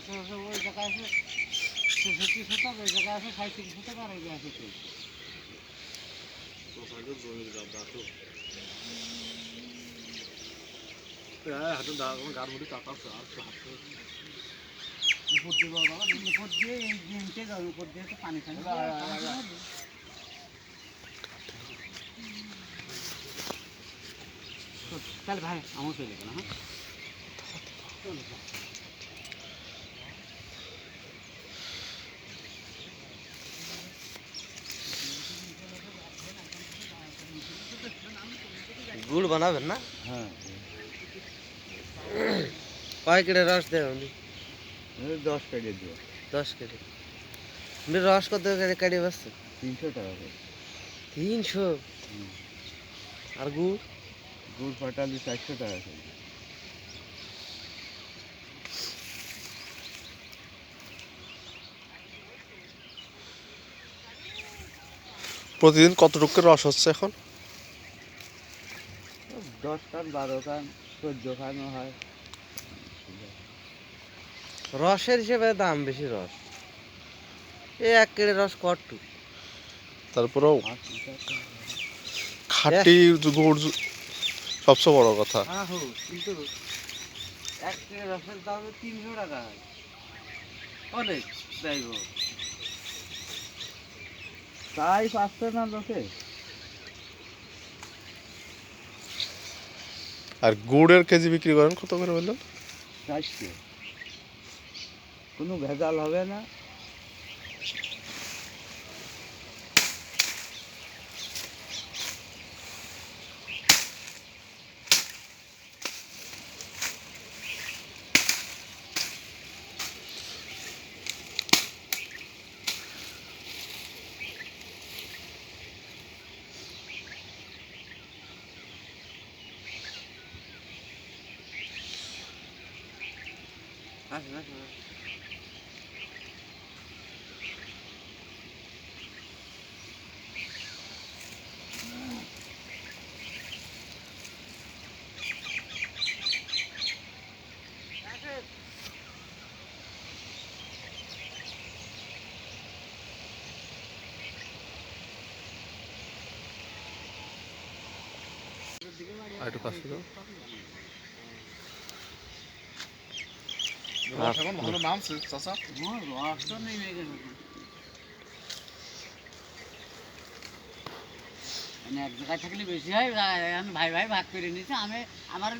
আছে আছে ওই জায়গায় আছে ছেষট্টি শতক ওই জায়গায় আছে সাঁত্রিশ শতক আর এই আছে তেইশ উপর দিয়ে বাবা উপর দিয়ে এই জিনটে যাবে উপর দিয়ে তো পানি ফানি তাহলে ভাই আমার চলে গেল হ্যাঁ গুড় বানাবেন না? হ্যাঁ। কয় কেটে রস দেবেন দশ কেজি দিও। দশ কেটে আপনি রস কত করে কাটি বসছে তিনশো টাকা করে। তিনশো? আর গুড়? গুড় পাটালি চারশো টাকা করে। প্রতিদিন কতটুকু রস হচ্ছে এখন? দশ কান বারো কান চোদ্দ খানও হয়। রসের হিসেবে দাম বেশি রস। এই এক কেটে রস কটু। তারপরেও। খাঁটি গুড় সবচেয়ে বড় কথা। কিন্তু এক কেটে রসের দাম তিনশো টাকা হয়। অনেক যাইব তাই পাচ্ছে না লোকে আর গুড়ের কেজি বিক্রি করেন কত করে বললেন? কোনো ভেজাল হবে না। আসেন আসেন। আর একটু কাছে দাও এক জায়গায় থাকলে বেশি হয় ভাই ভাই ভাগ করে নিচ্ছে আমি আমার